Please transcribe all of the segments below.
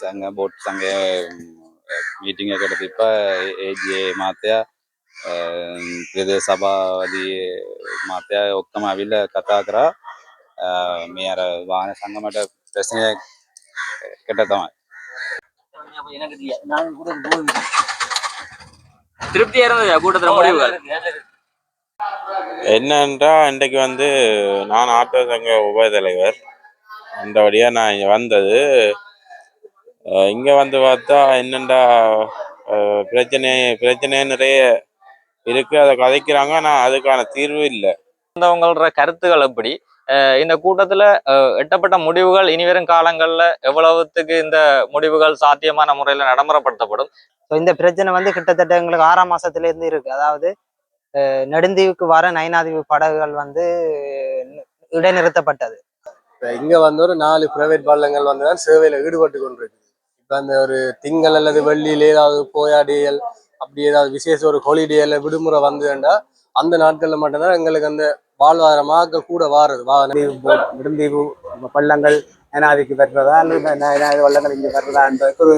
සංඝ bot සංඝය meeting එකට තිබ්බ ඒජේ මාතයා ප්‍රදේශ සභාවදී මාතයා ඔක්කොම ඇවිල්ල කතා කරා අ, මේ අර වාහන සංගමට ප්‍රශ්නයකට තමයි திருப்தியா இருந்தது கூட்டத்துல முடிவுகள் என்னன்றா இன்றைக்கு வந்து நான் ஆட்டோ சங்க உபதலைவர் அந்த வழியாக நான் இங்கே வந்தது அஹ் இங்க வந்து பார்த்தா என்னண்டா பிரச்சனை பிரச்சனை நிறைய இருக்கு. அதை கதைக்கிறாங்க. ஆனால் அதுக்கான தீர்வு இல்லை. உங்களோட கருத்துக்கள் எப்படி இந்த கூட்டத்துல எட்டப்பட்ட முடிவுகள் இனிவரும் காலங்கள்ல எவ்வளவுத்துக்கு இந்த முடிவுகள் சாத்தியமான முறையில நடைமுறைப்படுத்தப்படும்? ஸோ இந்த பிரச்சனை வந்து கிட்டத்தட்ட எங்களுக்கு ஆறாம் மாசத்துல இருந்து இருக்கு. அதாவது நெடுந்தீவுக்கு வர நைனாதீவு படகுகள் வந்து இடைநிறுத்தப்பட்டது. இப்ப இங்க வந்து ஒரு நாலு பிரைவேட் வள்ளங்கள் வந்து தான் சேவையில ஈடுபட்டு கொண்டிருக்கு. அந்த ஒரு திங்கள் அல்லது வெள்ளியில் ஏதாவது போயாடியல் அப்படி ஏதாவது விசேஷ ஒரு ஹாலிடேல விடுமுறை வந்ததுண்டா அந்த நாட்களில் மட்டும்தான் எங்களுக்கு அந்த வாழ்வாதாரமாக கூட வாருது. வா விடுந்தீவு பள்ளங்கள் ஏனாதிக்கு பெற்றதா அல்லது ஏனாதி வள்ளங்கள் இங்கே பெற்றதா என்பதற்கு ஒரு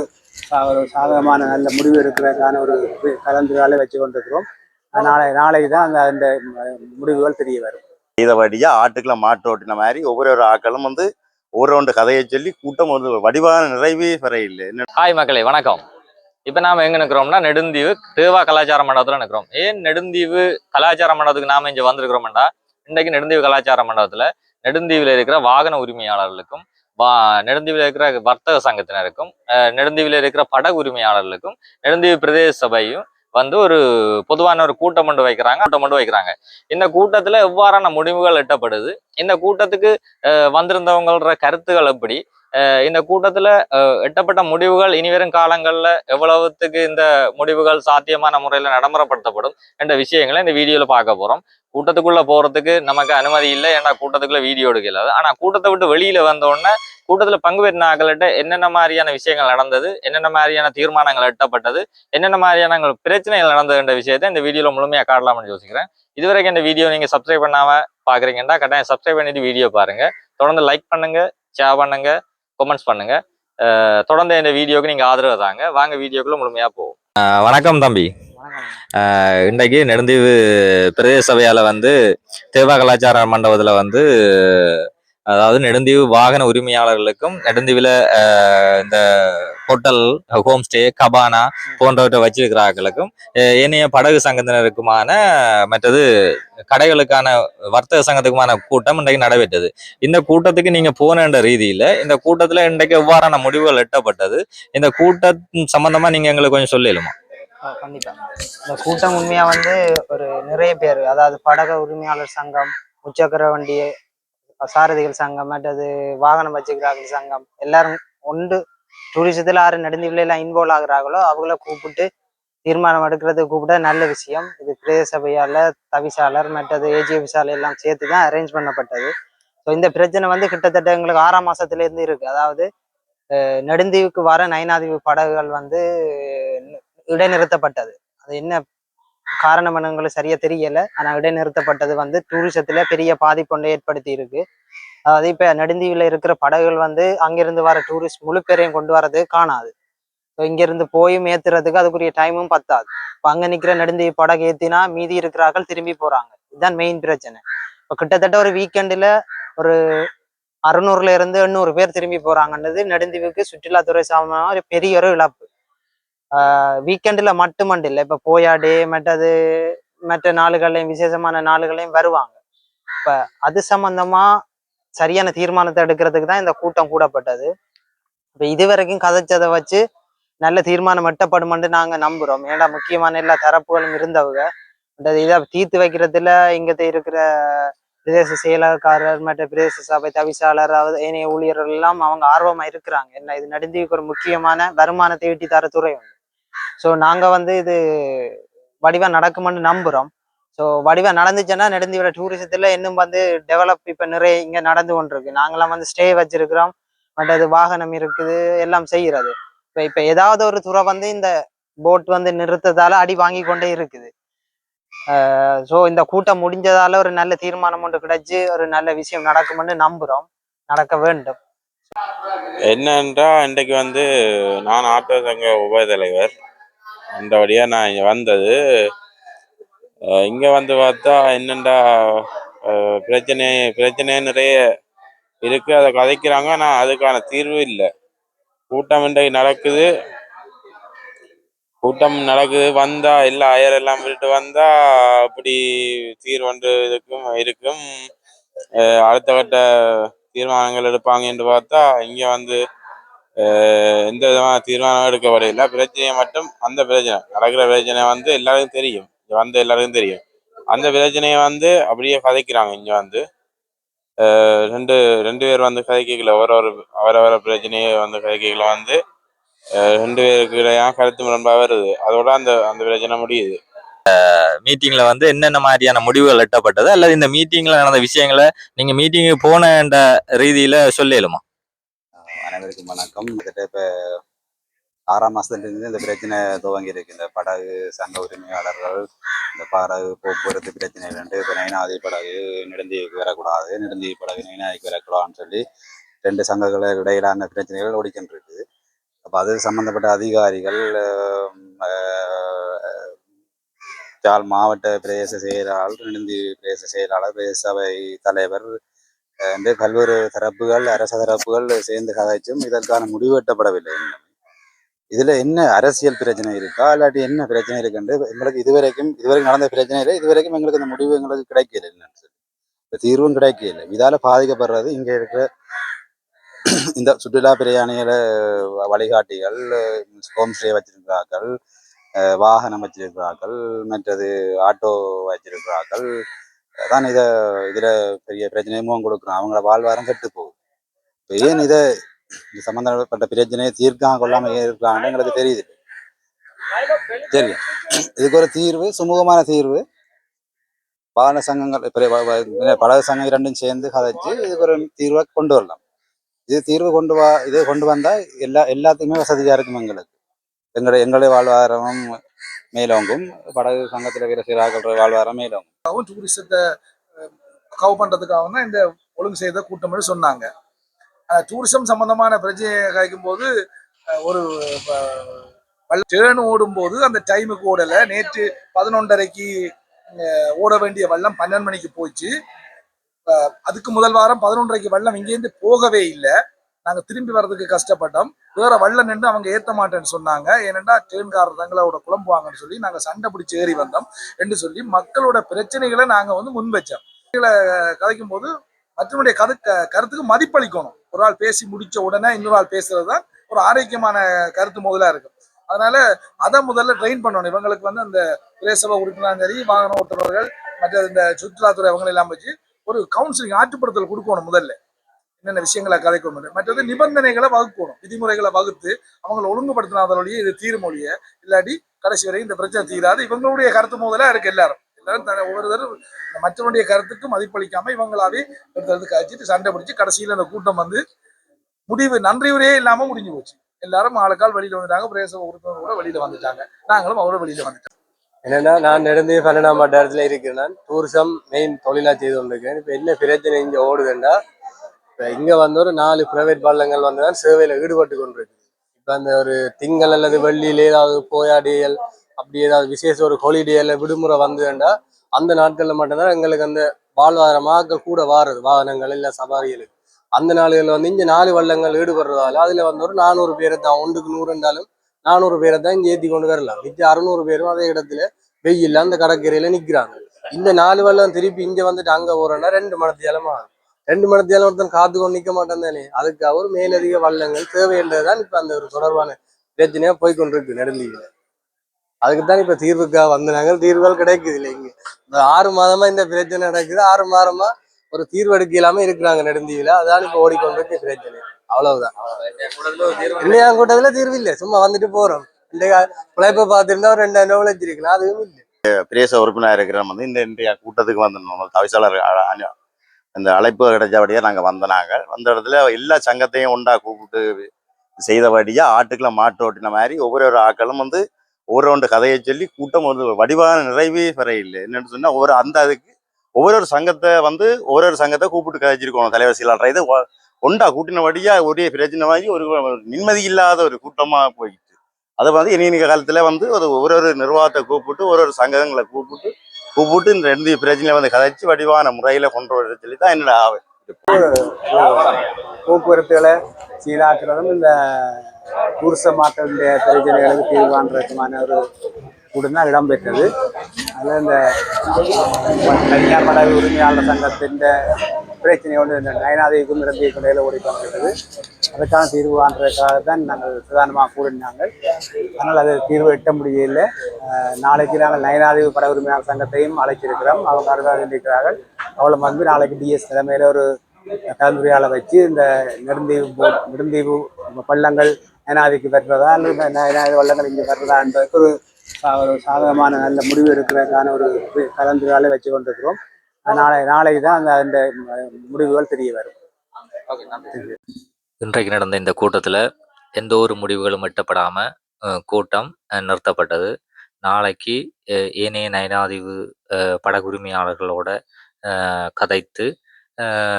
ஒரு சாதகமான நல்ல முடிவு இருக்கிறதுக்கான ஒரு இது கலந்துரையாடலை வச்சு கொண்டிருக்கிறோம். நாளை நாளைக்கு தான் அந்த அந்த முடிவுகள் தெரிய வரும். இதபடியா ஆட்டுக்களை மாட்டு ஓட்டின மாதிரி ஒவ்வொரு ஒரு ஆட்களும் வந்து ஒரு ரவுண்டு கதையை சொல்லி கூட்டம் வந்து வடிவான நிறைவே வரையில்லை இல்லை. என்ன ஹாய் மக்களே வணக்கம். இப்ப நாம எங்க நிற்கிறோம்னா நெடுந்தீவு தேவா கலாச்சார மண்டபத்துல நிற்கிறோம் ஏன் நெடுந்தீவு கலாச்சார மண்டபத்துக்கு நாம இங்கே வந்திருக்கிறோம்டா இன்றைக்கு நெடுந்தீவு கலாச்சார மண்டபத்துல நெடுந்தீவில் இருக்கிற வாகன உரிமையாளர்களுக்கும் வா நெடுந்தீவில் இருக்கிற வர்த்தக சங்கத்தினருக்கும் நெடுந்தீவில் இருக்கிற படகு உரிமையாளர்களுக்கும் நெடுந்தீவு பிரதேச சபையும் வந்து ஒரு பொதுவான ஒரு கூட்டம் கொண்டு வைக்கிறாங்க கூட்டம் கொண்டு வைக்கிறாங்க. இந்த கூட்டத்துல எவ்வாறான முடிவுகள் எட்டப்படுது? இந்த கூட்டத்துக்கு வந்திருந்தவங்கள வந்திருந்தவங்களோட கருத்துக்கள் எப்படி? இந்த கூட்டத்துல எட்டப்பட்ட முடிவுகள் இனிவரும் காலங்கள்ல எவ்வளவுத்துக்கு இந்த முடிவுகள் சாத்தியமான முறையில நடைமுறைப்படுத்தப்படும் என்ற விஷயங்களை இந்த வீடியோல பார்க்க போறோம். கூட்டத்துக்குள்ள போறதுக்கு நமக்கு அனுமதி இல்லை ஏன்னா கூட்டத்துக்குள்ள வீடியோ எடுக்கல. ஆனா கூட்டத்தை விட்டு வெளியில வந்த உடனே கூட்டத்தில் பங்கு பெற்ற ஆக்கள்கிட்ட என்னென்ன மாதிரியான விஷயங்கள் நடந்தது என்னென்ன மாதிரியான தீர்மானங்கள் எட்டப்பட்டது என்னென்ன மாதிரியான பிரச்சனைகள் நடந்ததுன்ற விஷயத்தை இந்த வீடியோவில் முழுமையாக காட்டலாம்னு யோசிக்கிறேன். இதுவரைக்கும் இந்த வீடியோ நீங்க சப்ஸ்கிரைப் பண்ணாம பார்க்குறீங்கன்னா கட்டாயம் சப்ஸ்கிரைப் பண்ணிட்டு வீடியோ பாருங்கள் தொடர்ந்து லைக் பண்ணுங்க ஷேர் பண்ணுங்க கமெண்ட்ஸ் பண்ணுங்க. தொடர்ந்து இந்த வீடியோக்கு நீங்க ஆதரவு தாங்க. வாங்க வீடியோக்குள்ள முழுமையாக போவோம். வணக்கம் தம்பி. இன்றைக்கு நெடுந்தீவு பிரதேச சபையால வந்து தேவா கலாச்சார மண்டபத்துல வந்து அதாவது நெடுந்தீவு வாகன உரிமையாளர்களுக்கும் நெடுந்தீவில் இந்த ஹோட்டல் ஹோம் ஸ்டே கபானா போன்றவற்றை வச்சிருக்கிறார்களுக்கும் ஏனைய படகு சங்கத்தினருக்குமான மற்றது கடைகளுக்கான வர்த்தக சங்கத்துக்குமான கூட்டம் இன்றைக்கு நடைபெற்றது. இந்த கூட்டத்துக்கு நீங்க போனன்ற ரீதியில இந்த கூட்டத்துல இன்றைக்கு எவ்வாறான முடிவுகள் எட்டப்பட்டது? இந்த கூட்டம் சம்பந்தமா நீங்க எங்களுக்கு கொஞ்சம் சொல்லிடுமா கண்டிப்பா. இந்த கூட்டம் உண்மையா வந்து ஒரு நிறைய பேர் அதாவது படகு உரிமையாளர் சங்கம் முச்சக்கர வண்டி சாரதிகள் சங்கம் மற்றது வாகனம் வச்சுக்கிறார்கள் சங்கம். எல்லாரும் ஒன்று டூரிசத்தில் யாரு நெடுந்தீவுல எல்லாம் இன்வால்வ் ஆகுறாங்களோ அவங்கள கூப்பிட்டு தீர்மானம் எடுக்கிறது கூப்பிட நல்ல விஷயம். இது பிரதேச சபையால் தவிசாளர் மற்றது ஏஜிஎஃப் சாலை எல்லாம் சேர்த்து தான் அரேஞ்ச் பண்ணப்பட்டது. ஸோ இந்த பிரச்சனை வந்து கிட்டத்தட்ட எங்களுக்கு ஆறாம் மாசத்துல இருந்து இருக்கு. அதாவது நெடுந்தீவுக்கு வர நயனாதீவு படகுகள் வந்து இடைநிறுத்தப்பட்டது. அது என்ன காரணம் எங்களுக்கு சரியா தெரியல. ஆனா இடைநிறுத்தப்பட்டது வந்து டூரிசத்துல பெரிய பாதிப்பொன்றை ஏற்படுத்தி இருக்கு. அதாவது இப்ப நெடுந்தீவுல இருக்கிற படகுகள் வந்து அங்கிருந்து வர டூரிஸ்ட் முழு பேரையும் கொண்டு வரது காணாது. ஸோ இங்கிருந்து போயும் ஏத்துறதுக்கு அதுக்குரிய டைமும் பத்தாது. இப்போ அங்க நிக்கிற நெடுந்தீவு படகு ஏத்தினா மீதி இருக்கிறார்கள் திரும்பி போறாங்க. இதுதான் மெயின் பிரச்சனை. இப்போ கிட்டத்தட்ட ஒரு வீக்கெண்டில் ஒரு அறுநூறுல இருந்து எண்ணூறு பேர் திரும்பி போறாங்கன்றது நெடுந்தீவுக்கு சுற்றுலாத்துறை சார்பான ஒரு பெரிய ஒரு இழப்பு. வீக்கெண்டில் மட்டுமண்டு இல்லை. இப்போ போயாடே மற்றது மற்ற நாளுகளையும் விசேஷமான நாளுகளையும் வருவாங்க. இப்போ அது சம்பந்தமா சரியான தீர்மானத்தை எடுக்கிறதுக்கு தான் இந்த கூட்டம் கூடப்பட்டது. இப்போ இதுவரைக்கும் கதைச்சதை வச்சு நல்ல தீர்மானம் எட்டப்படுமென்று நாங்க நம்புறோம். ஏன்னா முக்கியமான எல்லா தரப்புகளும் இருந்தவங்க. அந்த இதை தீர்த்து வைக்கிறதுல இங்கே இருக்கிற பிரதேச செயலாளர்காரர் மற்ற பிரதேச சபை தவிசாளர் அதாவது ஏனைய ஊழியர்கள் எல்லாம் அவங்க ஆர்வமா இருக்கிறாங்க. என்ன இது நடுந்தீவுக்கு ஒரு முக்கியமான வருமானத்தை ஈட்டி தர துறை உண்டு ஸோ நாங்க வந்து இது வடிவம் நடக்கும்னு நம்புறோம். ஸோ வடிவம் நடந்துச்சுன்னா நெடுந்தீவிர டூரிசத்தில் இன்னும் வந்து டெவலப் இப்போ நிறைய இங்க நடந்து கொண்டிருக்கு. நாங்களாம் வந்து ஸ்டே வச்சிருக்கிறோம். மற்றது வாகனம் இருக்குது எல்லாம் செய்யறது இப்ப இப்ப ஏதாவது ஒரு துறை வந்து இந்த போட் வந்து நிறுத்ததால அடி வாங்கி கொண்டே இருக்குது. ஸோ இந்த கூட்டம் முடிஞ்சதால ஒரு நல்ல தீர்மானம் ஒன்று கிடைச்சு ஒரு நல்ல விஷயம் நடக்கும்னு நம்புறோம். நடக்க வேண்டும். என்னன்றா இன்றைக்கு வந்து நான் ஆட்டோ சங்க உப தலைவர் அந்த வழியாக நான் இங்கே வந்தது. இங்கே இங்க வந்து பார்த்தா என்னண்டா பிரச்சனை பிரச்சனை நிறைய இருக்கு. அதை கதைக்கிறாங்க. ஆனால் அதுக்கான தீர்வு இல்லை. கூட்டம் இன்றைக்கு நடக்குது. கூட்டம் நடக்குது. வந்தா எல்லா அயர் எல்லாம் விட்டு வந்தா அப்படி தீர்வண்டு இதுக்கும் இருக்கும். அடுத்த கட்ட தீர்மானங்கள் எடுப்பாங்க என்று பார்த்தா இங்க வந்து எந்த விதமான தீர்மானம் எடுக்கப்படையில பிரச்சனையை மட்டும் அந்த பிரச்சனை நடக்கிற பிரச்சனை வந்து எல்லாருக்கும் தெரியும். இங்க வந்து எல்லாருக்கும் தெரியும். அந்த பிரச்சனையை வந்து அப்படியே கதைக்கிறாங்க. இங்க வந்து ரெண்டு ரெண்டு பேர் வந்து கதைக்கல. ஒரு ஒரு அவரவர பிரச்சனையை வந்து கதைக்கல. வந்து அஹ் ரெண்டு பேருக்கு இடையான கருத்து ரொம்ப வருது. அதோட அந்த அந்த பிரச்சனை முடியுது. மீட்டிங்ல வந்து என்னென்ன மாதிரியான முடிவுகள் எட்டப்பட்டது? அல்லது இந்த மீட்டிங்ல நடந்த விஷயங்களை நீங்க மீட்டிங்கு போனன்ற ரீதியில சொல்லிடுமா அனைவருக்கும் வணக்கம். கிட்ட இப்போ ஆறாம் மாசத்துலேருந்து இந்த பிரச்சனை துவங்கி இருக்கு. இந்த படகு சங்க உரிமையாளர்கள் இந்த படகு போக்குவரத்து பிரச்சனை ரெண்டு இப்போ நைனாதி படகு நெடுந்தீவுக்கு வரக்கூடாது நெடுந்தீவு படகு நைனாதிக்கு வரக்கூடாதுன்னு சொல்லி ரெண்டு சங்கங்களை இடையிலான பிரச்சனைகள் ஓடிக்கிட்டு அப்போ அது சம்மந்தப்பட்ட அதிகாரிகள் யாழ் மாவட்ட பிரதேச செயலாளர் நெடுந்தி பிரதேச செயலாளர் பிரதேச சபை தலைவர் என்று பல்வேறு தரப்புகள் அரச தரப்புகள் சேர்ந்து கதைச்சும் இதற்கான முடிவு எட்டப்படவில்லை. இதுல என்ன அரசியல் பிரச்சனை இருக்கா? இல்லாட்டி என்ன பிரச்சனை இருக்குன்னு எங்களுக்கு இதுவரைக்கும் இதுவரைக்கும் நடந்த பிரச்சனை இல்லை. இதுவரைக்கும் எங்களுக்கு இந்த முடிவு எங்களுக்கு கிடைக்கல. என்னன்னு சொல்லி தீர்வும் கிடைக்கல. இதால பாதிக்கப்படுறது இங்க இருக்கிற இந்த சுற்றுலா பிரயாணிகளை வழிகாட்டிகள் ஹோம் ஸ்டே வச்சிருக்கிறார்கள். வாகனம் வச்சிருக்கிறார்கள் மற்றது ஆட்டோ வச்சிருக்கிறார்கள். அதான் இதை இதுல பெரிய பிரச்சனையும் கொடுக்குறோம். அவங்கள வாழ்வாரம் கெட்டு போகுது. இப்போ ஏன் இதை இது சம்பந்தப்பட்ட பிரச்சனையை தீர்க்காம கொள்ளாம ஏன் இருக்கிறாங்கன்னு எங்களுக்கு தெரியுது. சரி இதுக்கு ஒரு தீர்வு சுமூகமான தீர்வு. வாகன சங்கங்கள் இப்ப படகு சங்கம் இரண்டும் சேர்ந்து கதைச்சு இதுக்கு ஒரு தீர்வை கொண்டு வரலாம். இது தீர்வு கொண்டு வா இது கொண்டு வந்தால் எல்லா எல்லாத்துக்குமே வசதியாக இருக்கும் எங்களுக்கு. எங்களுடைய எங்களுடைய வாழ்வாதாரமும் மேலோங்கும். படகு சங்கத்தில் இருக்கிற சிறாக்கள் வாழ்வாதாரம் மேலோங்கும். டூரிசத்தை கவு பண்றதுக்காக தான் இந்த ஒழுங்கு செய்த கூட்டம்னு சொன்னாங்க. டூரிசம் சம்பந்தமான பிரச்சனையை கழிக்கும் போது ஒரு டேர்ன் ஓடும்போது அந்த டைமுக்கு ஓடலை. நேற்று பதினொன்றரைக்கு ஓட வேண்டிய வள்ளம் பன்னெண்டு மணிக்கு போச்சு. அதுக்கு முதல் வாரம் பதினொன்றரைக்கு வள்ளம் இங்கேருந்து போகவே இல்லை. நாங்கள் திரும்பி வர்றதுக்கு கஷ்டப்பட்டோம். வேற வள்ள நின்று அவங்க ஏற்ற மாட்டேன்னு சொன்னாங்க. ஏனென்றா ட்ரெயின்காரர் தங்களோட குழம்புவாங்கன்னு சொல்லி நாங்கள் சண்டை பிடிச்சி ஏறி வந்தோம் என்று சொல்லி மக்களோட பிரச்சனைகளை நாங்கள் வந்து முன் வச்சோம். கதைக்கும் போது மற்றவனுடைய கரு க- கருத்துக்கு மதிப்பளிக்கணும். ஒரு ஆள் பேசி முடிச்ச உடனே இன்னொரு ஆள் பேசுறது தான் ஒரு ஆரோக்கியமான கருத்து முதலாக இருக்கும். அதனால அதை முதல்ல ட்ரெயின் பண்ணணும். இவங்களுக்கு வந்து அந்த பிரேசப உறுப்பினர் சரி வாகன ஓட்டுநர்கள் மற்ற இந்த சுற்றுலாத்துறை அவங்களை எல்லாம் வச்சு ஒரு கவுன்சிலிங் ஆற்றுப்படுத்தல் கொடுக்கணும் முதல்ல. என்னென்ன விஷயங்களை கதைக்கணும் மற்றது நிபந்தனைகளை வகுக்கணும். விதிமுறைகளை வகுத்து அவங்களை ஒழுங்குபடுத்தினாதொழிய இது தீர்மொழிய இல்லாட்டி கடைசி வரை இந்த பிரச்சனை தீராது. இவங்களுடைய கருத்து முதலா இருக்கு எல்லாரும். எல்லாரும் தன- ஒவ்வொருத்தரும் மற்றவனுடைய கருத்துக்கு மதிப்பளிக்காம இவங்களாவே ஒருத்தருக்கு கழிச்சிட்டு சண்டை பிடிச்சு கடைசியில அந்த கூட்டம் வந்து முடிவு நன்றியுரையே இல்லாம முடிஞ்சு போச்சு. எல்லாரும் ஆளுக்கால் வெளியில வந்துட்டாங்க. பிரேச உறுப்பினர் கூட வெளியில வந்துட்டாங்க. நாங்களும் அவரோட வெளியில வந்துட்டோம். என்னன்னா நான் நடந்து பன்னெண்டாம் வட்டாரத்தில் இருக்கிறேன். நான் டூரிசம் மெயின் தொழிலாக செய்து கொண்டிருக்கேன் இப்போ என்ன பிரச்சனை இங்கே ஓடுதுன்னா இப்போ இங்கே வந்து ஒரு நாலு பிரைவேட் பள்ளங்கள் வந்து தான் சேவையில் ஈடுபட்டு கொண்டிருக்கு இப்போ அந்த ஒரு திங்கள் அல்லது வெள்ளியில் ஏதாவது போயாடியல் அப்படி ஏதாவது விசேஷ ஒரு ஹாலிடேல விடுமுறை வந்ததுன்னா அந்த நாட்களில் மட்டும்தான் எங்களுக்கு அந்த வாழ்வாதாரமாக கூட வாருது. வாகனங்கள் இல்லை சவாரிகளுக்கு அந்த நாடுகளில் வந்து இங்கே நாலு வள்ளங்கள் ஈடுபடுறதால அதில் வந்து ஒரு நானூறு பேரை தான் ஒன்றுக்கு நூறு இருந்தாலும் நானூறு பேரை தான் இங்கே ஏற்றி கொண்டு வரலாம். மிச்சம் அறுநூறு பேரும் அதே இடத்துல வெயில்ல அந்த கடற்கரையில நிக்கிறாங்க. இந்த நாலு வெள்ளம் திருப்பி இங்க வந்துட்டு அங்க போறோம்னா ரெண்டு மணத்தியாலம் ஆகும் ரெண்டு மணத்தியாலம் ஒருத்தன் காத்து கொண்டு நிக்க மாட்டேன் தானே. அதுக்கு அவர் மேலதிக வள்ளங்கள் தேவைன்றதுதான் இப்ப அந்த ஒரு தொடர்பான பிரச்சனையா போய்கொண்டிருக்கு நெடுந்தீவில. இப்ப தீர்வுக்காக வந்தாங்க தீர்வுகள் கிடைக்குது இல்லை இங்க. இந்த ஆறு மாதமா இந்த பிரச்சனை நடக்குது. ஆறு மாதமா ஒரு தீர்வு எடுக்க இல்லாம இருக்கிறாங்க நெடுந்தீவில. அதான் இப்ப ஓடிக்கொண்டிருக்கு பிரச்சனை. அவ்வளவுதான். இல்லையா கூட்டத்துல தீர்வு இல்லை. சும்மா வந்துட்டு போறோம். இந்த பிழைப்பை பார்த்துருந்தா ஒரு ரெண்டாயிரம் ரூபாய் வச்சிருக்கலாம் அதுவும் இல்லை. பிரேச உறுப்பினர் இருக்கிற வந்து இந்த இன்றைய கூட்டத்துக்கு வந்து தவிசாளர் இந்த அழைப்பு கிடைச்சபடியாக நாங்கள் வந்த நாங்கள் வந்த இடத்துல எல்லா சங்கத்தையும் உண்டா கூப்பிட்டு செய்தபடியாக ஆட்டுக்களை மாட்டு ஓட்டின மாதிரி ஒவ்வொரு ஒரு ஆக்களும் வந்து ஒவ்வொரு ஒன்று கதையை சொல்லி கூட்டம் வந்து வடிவான நிறைவே பெற இல்லை. என்னென்னு சொன்னால் ஒவ்வொரு அந்த அதுக்கு ஒவ்வொரு ஒரு சங்கத்தை வந்து ஒவ்வொரு ஒரு சங்கத்தை கூப்பிட்டு கதைச்சிருக்கணும் தலைவர் செயலாளர் இது ஒண்டா கூட்டினபடியாக ஒரே பிரச்சனை வாங்கி ஒரு நிம்மதி இல்லாத ஒரு கூட்டமாக போயிட்டு. அதை வந்து இனி காலத்துல வந்து ஒரு ஒரு நிர்வாகத்தை கூப்பிட்டு ஒரு ஒரு சங்கங்களை கூப்பிட்டு கூப்பிட்டு இந்த ரெண்டு பிரச்சனையை வந்து கதைச்சு வடிவான முறையில கொண்டு வர சொல்லி தான் என்னோட ஆவல் போக்குவரத்துகளை சீராக்குறதும் இந்த டூரிச மக்களுடைய பிரச்சனைகளுக்கு தீர்வு ஒரு கூட்டம் தான் இடம்பெற்றது அதில் இந்த தனியார் படகு உரிமையாளர் சங்கத்தின் பிரச்சனையோடு இந்த நயனாதேவிக்கும் இறந்தியக்கும் இடையில ஓடிக்கொண்டிருக்கிறது அதுக்கான தீர்வு காண்றதுக்காக தான் நாங்கள் பிரதானமாக கூடினாங்க. அதனால் அது தீர்வு எட்ட முடியல. நாளைக்கு நாங்கள் நயனாதிவு பட உரிமையாளர் சங்கத்தையும் அழைச்சிருக்கிறோம் அவங்க அருகாக இருக்கிறார்கள் அவளை வந்து நாளைக்கு டிஎஸ் தலைமையில் ஒரு கலந்துரையாள வச்சு இந்த நெடுந்தீவு போட் நெடுந்தீவு பள்ளங்கள் நயனாதிக்கு பெற்றதா அல்லது நயனாதி வள்ளங்கள் இங்கே பெற்றதா என்பதற்கு ஒரு ஒரு சாதகமான நல்ல முடிவு இருக்கிறதுக்கான ஒரு கலந்துரையாடலை வச்சு கொண்டிருக்கிறோம் நாளை நாளைக்கு தான் அந்த அந்த முடிவுகள் தெரிய வரும். இன்றைக்கு நடந்த இந்த கூட்டத்தில் எந்த ஒரு முடிவுகளும் எட்டப்படாமல் கூட்டம் நிறுத்தப்பட்டது. நாளைக்கு ஏனைய நயனாதிவு படகுரிமையாளர்களோட கதைத்து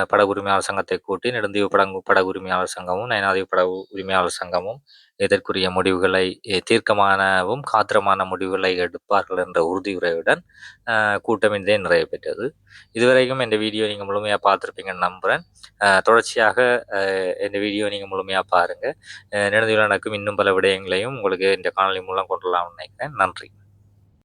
படகு உரிமையாளர் சங்கத்தை கூட்டி நெடுந்தீவு படகு உரிமையாளர் சங்கமும் நயனாதீவு படகு உரிமையாளர் சங்கமும் இதற்குரிய முடிவுகளை தீர்க்கமானவும் காத்திரமான முடிவுகளை எடுப்பார்கள் என்ற உறுதியுரையுடன் அஹ், கூட்டம் இன்றே நிறைவு பெற்றது. இதுவரைக்கும் இந்த வீடியோ நீங்கள் முழுமையாக பார்த்துருப்பீங்கன்னு நம்புகிறேன் தொடர்ச்சியாக இந்த வீடியோ நீங்கள் முழுமையாக பாருங்கள் நெடுந்தீவில் நடக்கும் இன்னும் பல விடயங்களையும் உங்களுக்கு இந்த காணொலி மூலம் கொண்டு நினைக்கிறேன். நன்றி.